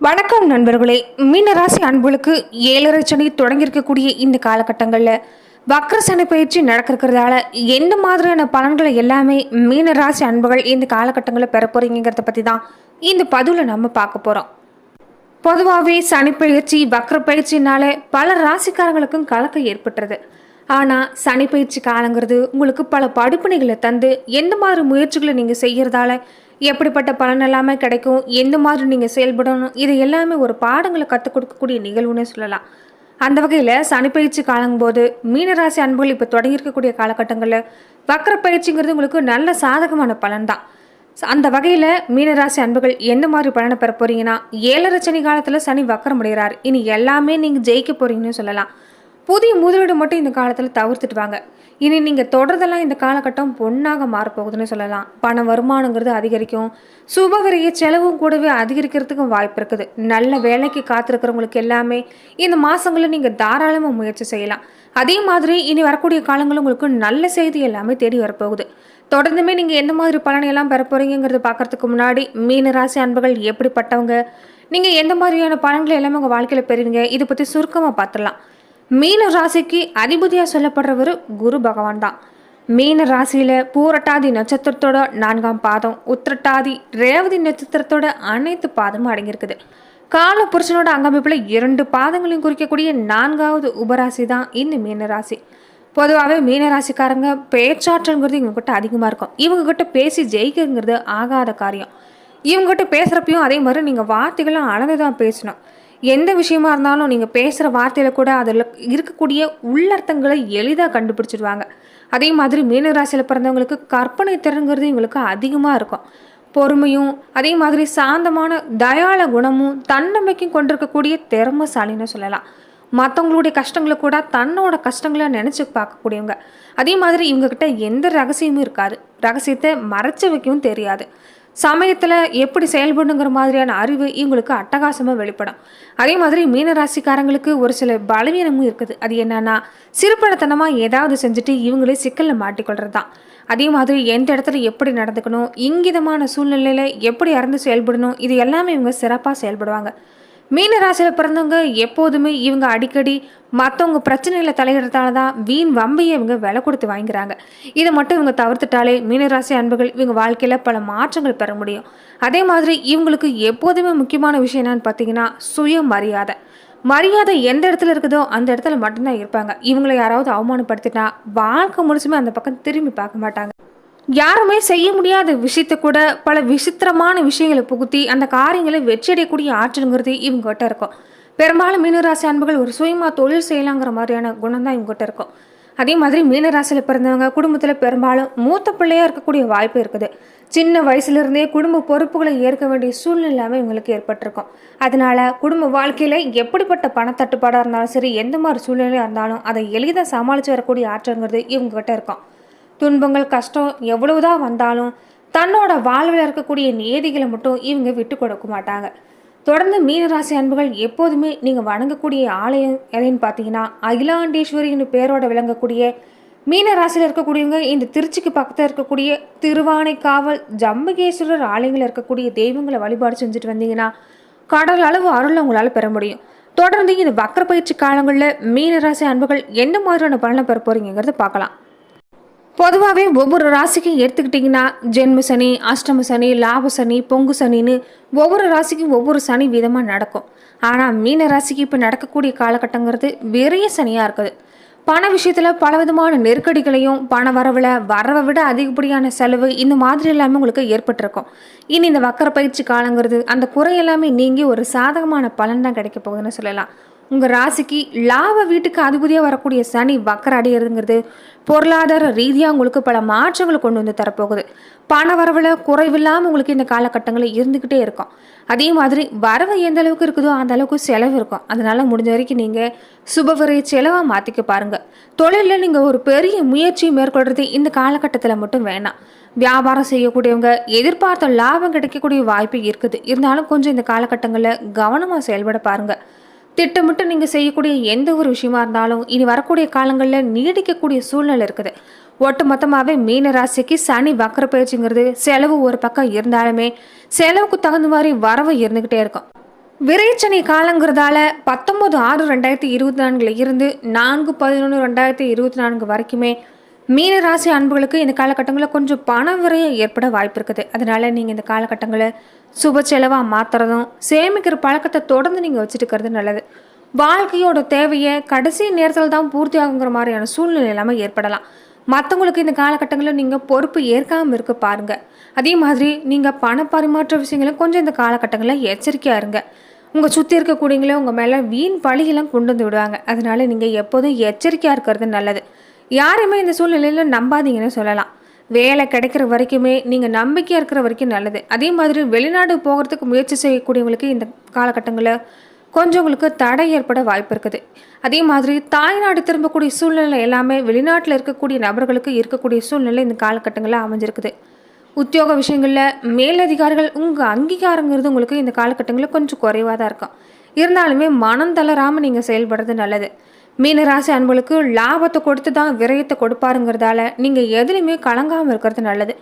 வணக்கம் நண்பர்களே. மீனராசி அன்புகளுக்கு ஏழரை சனி தொடங்கியிருக்கக்கூடிய இந்த காலகட்டங்களில் வக்ர சனி பயிற்சி நடக்கிறதால எந்த மாதிரியான பலன்களை எல்லாமே மீனராசி அன்புகள் இந்த காலகட்டங்களில் பெற போறீங்கிறத பற்றி தான் இந்த பதிவில் நம்ம பார்க்க போகிறோம் பொதுவாகவே சனி பயிற்சி வக்ர பயிற்சினால பல ராசிக்காரங்களுக்கும் கலக்கம் ஏற்பட்டுறது ஆனால் சனி பயிற்சி காலங்கிறது உங்களுக்கு பல படிப்பினைகளை தந்து எந்த மாதிரி முயற்சிகளை நீங்கள் செய்கிறதால எப்படிப்பட்ட பலன் எல்லாமே கிடைக்கும் எந்த மாதிரி நீங்கள் செயல்படணும் இது எல்லாமே ஒரு பாடங்களை கற்றுக் கொடுக்கக்கூடிய நிகழ்வுன்னு சொல்லலாம். அந்த வகையில் சனி பயிற்சி காலங்கும்போது மீனராசி அன்புகள் இப்போ தொடங்கியிருக்கக்கூடிய காலகட்டங்களில் வக்கர பயிற்சிங்கிறது உங்களுக்கு நல்ல சாதகமான பலன் தான் அந்த வகையில் மீனராசி அன்புகள் எந்த மாதிரி பலனை பெற போகிறீங்கன்னா ஏழரை சனி காலத்தில் சனி வக்கரம் அடைகிறார் இனி எல்லாமே நீங்கள் ஜெயிக்க போகிறீங்கன்னு சொல்லலாம். புதிய முதலீடு மட்டும் இந்த காலத்தில் தவிர்த்துட்டு வாங்க இனி நீங்கள் தொடர்தெல்லாம் இந்த காலகட்டம் பொண்ணாக மாறப்போகுதுன்னு சொல்லலாம். பண வருமானங்கிறது அதிகரிக்கும். சுபகரிய செலவும் கூடவே அதிகரிக்கிறதுக்கும் வாய்ப்பு இருக்குது. நல்ல வேலைக்கு காத்திருக்கிறவங்களுக்கு எல்லாமே இந்த மாதங்களில் நீங்கள் தாராளமாக முயற்சி செய்யலாம். அதே மாதிரி இனி வரக்கூடிய காலங்களும் உங்களுக்கு நல்ல செய்தி எல்லாமே தேடி வரப்போகுது. தொடர்ந்துமே நீங்கள் எந்த மாதிரி பலனையெல்லாம் பெற போகிறீங்கிறது பார்க்கறதுக்கு முன்னாடி மீன ராசி அன்புகள் எப்படிப்பட்டவங்க? நீங்கள் எந்த மாதிரியான பலன்களை எல்லாமே உங்கள் வாழ்க்கையில் பெறுவீங்க? இதை பற்றி சுருக்கமாக பார்த்துடலாம் மீன ராசிக்கு அதிபதியாக சொல்லப்படுறவர் குரு பகவான் தான் மீன ராசியில் பூரட்டாதி நட்சத்திரத்தோட நான்காம் பாதம் உத்திரட்டாதி ரேவதி நட்சத்திரத்தோட அனைத்து பாதமும் அடங்கியிருக்குது. கால புருஷனோட அங்கமைப்பில் இரண்டு பாதங்களையும் குறிக்கக்கூடிய நான்காவது உபராசி தான் இந்த மீன ராசி. பொதுவாகவே மீனராசிக்காரங்க பேச்சாற்றல்ங்கிறது இவங்ககிட்ட அதிகமாக இருக்கும். இவங்ககிட்ட பேசி ஜெயிக்கிறங்கிறது ஆகாத காரியம். இவங்ககிட்ட பேசுகிறப்பையும் அதே மாதிரி நீங்கள் வார்த்தைகளும் அளந்து தான் பேசணும். எந்த விஷயமா இருந்தாலும் நீங்கள் பேசுகிற வார்த்தையில் கூட அதில் இருக்கக்கூடிய உள்ளர்த்தங்களை எளிதாக கண்டுபிடிச்சிடுவாங்க அதே மாதிரி மீனராசியில் பிறந்தவங்களுக்கு கற்பனை திறங்கிறது இவங்களுக்கு அதிகமாக இருக்கும். பொறுமையும் அதே மாதிரி சாந்தமான தயாள குணமும் தன்னம்பிக்கையும் கொண்டிருக்கக்கூடிய திறமசாலின்னு சொல்லலாம். மற்றவங்களுடைய கஷ்டங்களை கூட தன்னோட கஷ்டங்களை நினச்சி பார்க்கக்கூடியவங்க. அதே மாதிரி இவங்கக்கிட்ட எந்த ரகசியமும் இருக்காது. ரகசியத்தை மறைச்சு வைக்கவும் தெரியாது. சமயத்தில் எப்படி செயல்படணுங்கிற மாதிரியான அறிவு இவங்களுக்கு அட்டகாசமாக வெளிப்படும். அதே மாதிரி மீனராசிக்காரங்களுக்கு ஒரு சில பலவீனமும் இருக்குது. அது என்னன்னா சிறுபடத்தனமாக ஏதாவது செஞ்சுட்டு இவங்களே சிக்கலில் மாட்டிக்கொள்கிறது தான் அதே மாதிரி எந்த இடத்துல எப்படி நடந்துக்கணும் இங்கிதமான சூழ்நிலையில் எப்படி இறந்து செயல்படணும் இது எல்லாமே இவங்க சிறப்பாக செயல்படுவாங்க. மீன ராசியில் பிறந்தவங்க எப்போதுமே இவங்க அடிக்கடி மற்றவங்க பிரச்சனையில் தலையிடுறதால தான் வீண் வம்பையை இவங்க விலை கொடுத்து வாங்கிறாங்க இதை மட்டும் இவங்க தவிர்த்துட்டாலே மீனராசி அன்புகள் இவங்க வாழ்க்கையில் பல மாற்றங்கள் பெற முடியும். அதே மாதிரி இவங்களுக்கு எப்போதுமே முக்கியமான விஷயம் என்னன்னு பார்த்தீங்கன்னா சுய மரியாதை மரியாதை எந்த இடத்துல இருக்குதோ அந்த இடத்துல மட்டும்தான் இருப்பாங்க. இவங்களை யாராவது அவமானப்படுத்தினா வாழ்க்கை முழுசுமே அந்த பக்கம் திரும்பி பார்க்க மாட்டாங்க. யாருமே செய்ய முடியாத விஷயத்தை கூட பல விசித்திரமான விஷயங்களை புகுத்தி அந்த காரியங்களை வெற்றியடையக்கூடிய ஆற்றலுங்கிறது இவங்ககிட்ட இருக்கும். பெரும்பாலும் மீனராசி அன்புகள் ஒரு சுயமாக தொழில் செய்யலாங்கிற மாதிரியான குணம் தான் இவங்ககிட்ட இருக்கும். அதே மாதிரி மீனராசியில் பிறந்தவங்க குடும்பத்தில் பெரும்பாலும் மூத்த பிள்ளையாக இருக்கக்கூடிய வாய்ப்பு இருக்குது. சின்ன வயசுலேருந்தே குடும்ப பொறுப்புகளை ஏற்க வேண்டிய சூழ்நிலையாமல் இவங்களுக்கு ஏற்பட்டிருக்கும். அதனால குடும்ப வாழ்க்கையில் எப்படிப்பட்ட பணத்தட்டுப்பாடாக இருந்தாலும் சரி எந்த மாதிரி சூழ்நிலையாக இருந்தாலும் அதை எளிதாக சமாளித்து வரக்கூடிய ஆற்றங்கிறது இவங்ககிட்ட இருக்கும். துன்பங்கள் கஷ்டம் எவ்வளவுதான் வந்தாலும் தன்னோட வாழ்வில் இருக்கக்கூடிய நியதிகளை மட்டும் இவங்க விட்டு கொடுக்க மாட்டாங்க. தொடர்ந்து மீனராசி அன்புகள் எப்போதுமே நீங்கள் வணங்கக்கூடிய ஆலயம் எதைன்னு பார்த்தீங்கன்னா அகிலாண்டேஸ்வரின்னு பேரோட விளங்கக்கூடிய மீனராசியில் இருக்கக்கூடியவங்க இந்த திருச்சிக்கு பக்கத்தில் இருக்கக்கூடிய திருவானைக்காவல் ஜம்பகேஸ்வரர் ஆலயங்களில் இருக்கக்கூடிய தெய்வங்களை வழிபாடு செஞ்சுட்டு வந்தீங்கன்னா கடல் அளவு அருள் உங்களால் பெற முடியும். தொடர்ந்து இந்த வக்கர பயிற்சி காலங்களில் மீனராசி அன்புகள் என்ன மாதிரியான பலனை பெற போகிறீங்கிறத பார்க்கலாம். பொதுவாகவே ஒவ்வொரு ராசிக்கும் எடுத்துக்கிட்டிங்கன்னா ஜென்ம சனி அஷ்டம சனி லாப சனி பொங்கு சனின்னு ஒவ்வொரு ராசிக்கும் ஒவ்வொரு சனி விதமாக நடக்கும். ஆனால் மீன ராசிக்கு இப்போ நடக்கக்கூடிய காலகட்டங்கிறது வெறிய சனியாக இருக்குது. பண விஷயத்தில் பலவிதமான நெருக்கடிகளையும் பண வரவில் வரவை விட அதிகப்படியான செலவு இந்த மாதிரி எல்லாமே உங்களுக்கு ஏற்பட்டிருக்கும். இனி இந்த வக்கர பயிற்சி காலங்கிறது அந்த குறை எல்லாமே நீங்கி ஒரு சாதகமான பலன் தான் கிடைக்க போகுதுன்னு சொல்லலாம். உங்கள் ராசிக்கு லாப வீட்டுக்கு அதிபதியாக வரக்கூடிய சனி வக்கரடைகிறதுங்கிறது பொருளாதார ரீதியாக உங்களுக்கு பல மாற்றங்களை கொண்டு வந்து தரப்போகுது. பண வரவில் குறைவில்லாமல் உங்களுக்கு இந்த காலகட்டங்களில் இருந்துக்கிட்டே இருக்கும். அதே மாதிரி வரவு எந்த அளவுக்கு இருக்குதோ அந்த அளவுக்கு செலவு இருக்கும். அதனால் முடிஞ்ச வரைக்கும் நீங்கள் சுபவரை செலவாக மாற்றிக்க பாருங்கள் தொழிலில் நீங்கள் ஒரு பெரிய முயற்சி மேற்கொள்கிறது இந்த காலகட்டத்தில் மட்டும் வேணாம். வியாபாரம் செய்யக்கூடியவங்க எதிர்பார்த்த லாபம் கிடைக்கக்கூடிய வாய்ப்பு இருக்குது. இருந்தாலும் கொஞ்சம் இந்த காலகட்டங்களில் கவனமாக செயல்பட பாருங்கள் திட்டமிட்டு நீங்கள் செய்யக்கூடிய எந்த ஒரு விஷயமா இருந்தாலும் இனி வரக்கூடிய காலங்களில் நீடிக்கக்கூடிய சூழ்நிலை இருக்குது. ஒட்டு மொத்தமாகவே மீன ராசிக்கு சனி வக்கர பயிற்சிங்கிறது செலவு ஒரு பக்கம் இருந்தாலுமே செலவுக்கு தகுந்த மாதிரி வரவு இருந்துக்கிட்டே இருக்கும். விரைச்சனி காலங்கிறதால பத்தொம்பது ஆறு ரெண்டாயிரத்தி இருபத்தி நான்குல இருந்து நான்கு பதினொன்று ரெண்டாயிரத்தி இருபத்தி நான்கு வரைக்குமே மீனராசி அன்புகளுக்கு இந்த காலகட்டங்களில் கொஞ்சம் பண விரயம் ஏற்பட வாய்ப்பு இருக்குது. அதனால் நீங்கள் இந்த காலகட்டங்களை சுப செலவாக மாற்றுறதும் சேமிக்கிற பழக்கத்தை தொடர்ந்து நீங்கள் வச்சுட்டு இருக்கிறது நல்லது. வாழ்க்கையோட தேவையை கடைசி நேரத்தில் தான் பூர்த்தி ஆகுங்கிற மாதிரியான சூழ்நிலை இல்லாமல் ஏற்படலாம். மற்றவங்களுக்கு இந்த காலகட்டங்களில் நீங்கள் பொறுப்பு ஏற்காமல் இருக்க பாருங்கள் அதே மாதிரி நீங்கள் பண பரிமாற்ற விஷயங்களும் கொஞ்சம் இந்த காலகட்டங்களில் எச்சரிக்கையாக இருங்க. உங்கள் சுற்றி இருக்கக்கூடியங்களே உங்கள் மேலே வீண் பழியெல்லாம் கொண்டு வந்து விடுவாங்க. அதனால நீங்கள் எப்போதும் எச்சரிக்கையாக இருக்கிறது நல்லது. யாரையுமே இந்த சூழ்நிலையில் நம்பாதீங்கன்னு சொல்லலாம். வேலை கிடைக்கிற வரைக்குமே நீங்கள் நம்பிக்கையாக இருக்கிற வரைக்கும் நல்லது. அதே மாதிரி வெளிநாடு போகிறதுக்கு முயற்சி செய்யக்கூடியவங்களுக்கு இந்த காலகட்டங்களில் கொஞ்சம் உங்களுக்கு தடை ஏற்பட வாய்ப்பு இருக்குது. அதே மாதிரி தாய்நாடு திரும்பக்கூடிய சூழ்நிலை எல்லாமே வெளிநாட்டில் இருக்கக்கூடிய நபர்களுக்கு இருக்கக்கூடிய சூழ்நிலை இந்த காலகட்டங்களில் அமைஞ்சிருக்குது. உத்தியோக விஷயங்களில் மேலதிகாரிகள் உங்கள் அங்கீகாரங்கிறது உங்களுக்கு இந்த காலகட்டங்களில் கொஞ்சம் குறைவாக தான் இருக்கும். இருந்தாலுமே மனம் தளராமல் நீங்கள் செயல்படுறது நல்லது. மீனராசி அன்புகளுக்கு லாபத்தை கொடுத்து தான் விரயத்தை கொடுப்பாருங்கிறதால நீங்கள் எதுலையுமே கலங்காமல் இருக்கிறது நல்லது.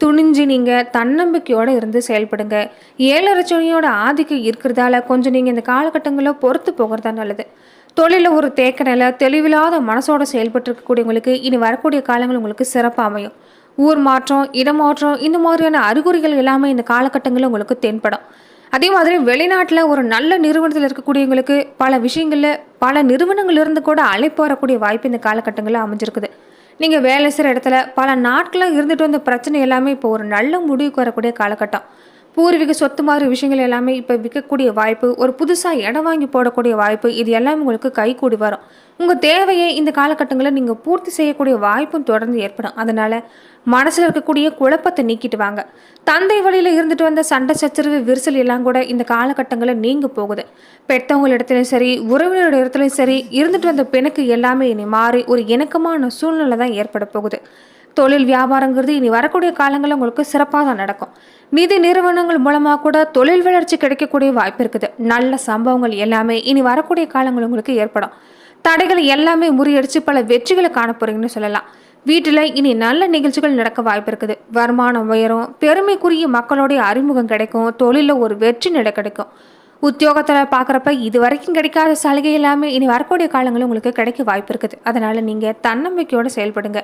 துணிஞ்சு நீங்கள் தன்னம்பிக்கையோடு இருந்து செயல்படுங்க. ஏழரச்சனையோட ஆதிக்கம் இருக்கிறதால கொஞ்சம் நீங்கள் இந்த காலகட்டங்களில் பொறுத்து போகிறது தான் நல்லது. தொழிலில் ஒரு தேக்க நிலை தெளிவில்லாத மனசோட செயல்பட்டு இருக்கக்கூடியவங்களுக்கு இனி வரக்கூடிய காலங்கள் உங்களுக்கு சிறப்பாக அமையும். ஊர் மாற்றம் இடமாற்றம் இந்த மாதிரியான அறிகுறிகள் எல்லாமே இந்த காலகட்டங்களில் உங்களுக்கு தென்படும். அதே மாதிரி வெளிநாட்டில் ஒரு நல்ல நிறுவனத்தில் இருக்கக்கூடியவங்களுக்கு பல விஷயங்களில் பல நிறுவனங்கள் இருந்து கூட அழைப்பு வரக்கூடிய வாய்ப்பு இந்த காலகட்டங்களில் அமைஞ்சிருக்குது. நீங்கள் வேலை செய்கிற இடத்துல பல நாட்களாக இருந்துட்டு வந்த பிரச்சனை எல்லாமே இப்போ ஒரு நல்ல முடிவுக்கு வரக்கூடிய காலகட்டம். பூர்வீக சொத்து மாதிரி விஷயங்கள் எல்லாமே இப்போ விற்கக்கூடிய வாய்ப்பு ஒரு புதுசாக இடம் வாங்கி போடக்கூடிய வாய்ப்பு இது எல்லாமே உங்களுக்கு கைகூடி வரும். உங்கள் தேவையை இந்த காலகட்டங்களில் நீங்கள் பூர்த்தி செய்யக்கூடிய வாய்ப்பும் தொடர்ந்து ஏற்படும். அதனால் மனசில் இருக்கக்கூடிய குழப்பத்தை நீக்கிட்டு வாங்க. தந்தை வழியில் இருந்துட்டு வந்த சண்டை சச்சரவு விரிசல் எல்லாம் கூட இந்த காலகட்டங்களில் நீங்க போகுது. பெற்றவங்கள இடத்துலையும் சரி உறவினரோட இடத்துலையும் சரி இருந்துட்டு வந்த பிணக்கு எல்லாமே இனி மாறி ஒரு இணக்கமான சூழ்நிலை தான் ஏற்பட போகுது. தொழில் வியாபாரங்கிறது இனி வரக்கூடிய காலங்களில் உங்களுக்கு சிறப்பாக தான் நடக்கும். நிதி நிறுவனங்கள் மூலமாக கூட தொழில் வளர்ச்சி கிடைக்கக்கூடிய வாய்ப்பு இருக்குது. நல்ல சம்பவங்கள் எல்லாமே இனி வரக்கூடிய காலங்கள் உங்களுக்கு ஏற்படும். தடைகள் எல்லாமே முறியடித்து பல வெற்றிகளை காண போகிறீங்கன்னு சொல்லலாம். வீட்டில் இனி நல்ல நிகழ்ச்சிகள் நடக்க வாய்ப்பு இருக்குது. வருமானம் உயரும் பெருமைக்குரிய மக்களுடைய அறிமுகம் கிடைக்கும் தொழிலில் ஒரு வெற்றி நட கிடைக்கும். உத்தியோகத்தில் பார்க்குறப்ப இது வரைக்கும் கிடைக்காத சலுகை எல்லாமே இனி வரக்கூடிய காலங்களும் உங்களுக்கு கிடைக்க வாய்ப்பு இருக்குது. அதனால் நீங்கள் தன்னம்பிக்கையோடு செயல்படுங்க.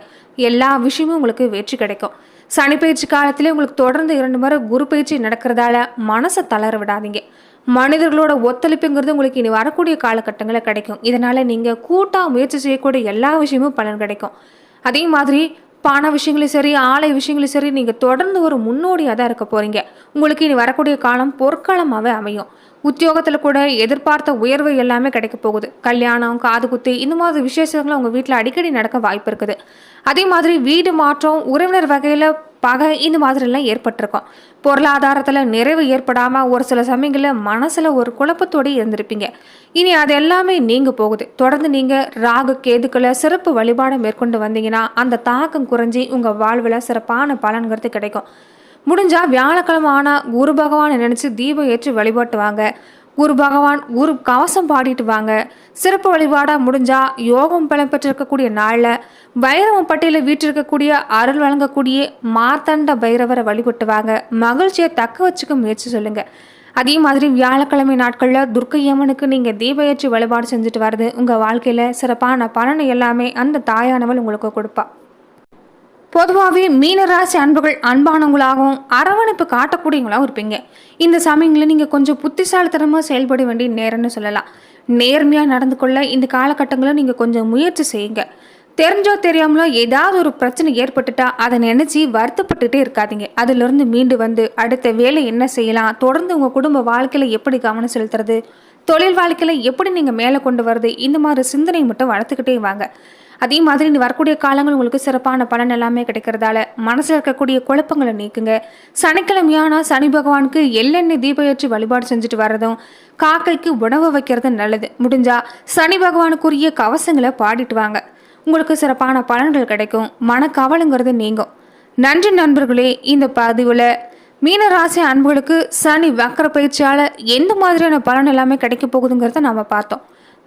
எல்லா விஷயமும் உங்களுக்கு வெற்றி கிடைக்கும். சனி பயிற்சி காலத்திலே உங்களுக்கு தொடர்ந்து இரண்டு முறை குரு பயிற்சி நடக்கிறதால மனசை தளர விடாதீங்க. மனிதர்களோட ஒத்துழைப்புங்கிறது உங்களுக்கு இனி வரக்கூடிய காலகட்டங்களில் கிடைக்கும். இதனால் நீங்கள் கூட்டாக முயற்சி செய்யக்கூடிய எல்லா விஷயமும் பலன் கிடைக்கும். அதே மாதிரி பண விஷயங்களும் சரி ஆலை விஷயங்களும் சரி நீங்கள் தொடர்ந்து ஒரு முன்னோடியாக தான் இருக்க போகிறீங்க உங்களுக்கு இனி வரக்கூடிய காலம் பொற்காலமாகவே அமையும். உத்தியோகத்தில் கூட எதிர்பார்த்த உயர்வு எல்லாமே கிடைக்க போகுது. கல்யாணம் காது குத்து இந்த மாதிரி விசேஷங்கள் உங்கள் வீட்டில் அடிக்கடி நடக்க வாய்ப்பு இருக்குது. அதே மாதிரி வீடு மாற்றம் உறவினர் வகையில் பகை இந்த மாதிரிலாம் ஏற்பட்டிருக்கும். பொருளாதாரத்தில் நிறைவு ஏற்படாமல் ஒரு சில சமயங்களில் மனசில் ஒரு குழப்பத்தோடு இருந்திருப்பீங்க. இனி அது எல்லாமே நீங்கள் போகுது. தொடர்ந்து நீங்கள் ராகு கேதுக்களை சிறப்பு வழிபாடை மேற்கொண்டு வந்தீங்கன்னா அந்த தாக்கம் குறைஞ்சி உங்கள் வாழ்வில் சிறப்பான பலன்கிறது கிடைக்கும். முடிஞ்சால் வியாழக்கிழமை ஆனால் குரு பகவானை நினச்சி தீபம் ஏற்றி வழிபட்டு வாங்க குரு பகவான் குரு கவசம் பாடிட்டு வாங்க. சிறப்பு வழிபாடாக முடிஞ்சால் யோகம் பலம் பெற்றிருக்கக்கூடிய நாளில் பைரவம் பட்டியலில் வீற்றிருக்கக்கூடிய அருள் வழங்கக்கூடிய மார்த்தண்ட பைரவரை வழிபட்டு வாங்க மகிழ்ச்சியை தக்க வச்சுக்க முயற்சி சொல்லுங்கள் அதே மாதிரி வியாழக்கிழமை நாட்களில் துர்க்கையம்மனுக்கு நீங்கள் தீப வழிபாடு செஞ்சுட்டு வர்றது உங்கள் வாழ்க்கையில் சிறப்பான பலனை எல்லாமே அந்த தாயானவள் உங்களுக்கு கொடுப்பா. பொதுவாகவே மீனராசி அன்புகள் அன்பானவங்களாகவும் அரவணைப்பு காட்டக்கூடியவங்களாகவும் இருப்பீங்க. இந்த சமயங்களில் நீங்கள் கொஞ்சம் புத்திசாலித்தனமாக செயல்பட வேண்டிய நேரம்னு சொல்லலாம். நேர்மையாக நடந்து கொள்ள இந்த காலகட்டங்களில் நீங்கள் கொஞ்சம் முயற்சி செய்யுங்க. தெரிஞ்சோ தெரியாமலோ ஏதாவது ஒரு பிரச்சனை ஏற்பட்டுட்டா அதை நினச்சி வருத்தப்பட்டுகிட்டே இருக்காதீங்க. அதிலிருந்து மீண்டு வந்து அடுத்த வேலை என்ன செய்யலாம்? தொடர்ந்து உங்கள் குடும்ப வாழ்க்கையில் எப்படி கவனம் செலுத்துறது? தொழில் வாழ்க்கையில் எப்படி நீங்கள் மேலே கொண்டு வருது இந்த மாதிரி சிந்தனை மட்டும் வளர்த்துக்கிட்டே வாங்க. அதே மாதிரி நீ வரக்கூடிய காலங்கள் உங்களுக்கு சிறப்பான பலன் எல்லாமே கிடைக்கிறதால மனசில் இருக்கக்கூடிய குழப்பங்களை நீக்குங்க. சனிக்கிழமையானா சனி பகவானுக்கு எள்ளெண்ணெய் தீபயற்றி வழிபாடு செஞ்சுட்டு வர்றதும் காக்கைக்கு உணவு வைக்கிறது நல்லது. முடிஞ்சா சனி பகவானுக்குரிய கவசங்களை பாடிட்டு வாங்க. உங்களுக்கு சிறப்பான பலன்கள் கிடைக்கும். மனக்கவலைங்கிறது நீங்கும். நன்றி நண்பர்களே இந்த பதிவில் மீனராசி அன்புகளுக்கு சனி வக்கர பயிற்சியால் எந்த மாதிரியான பலன் எல்லாமே கிடைக்க போகுதுங்கிறத நம்ம பார்த்தோம்.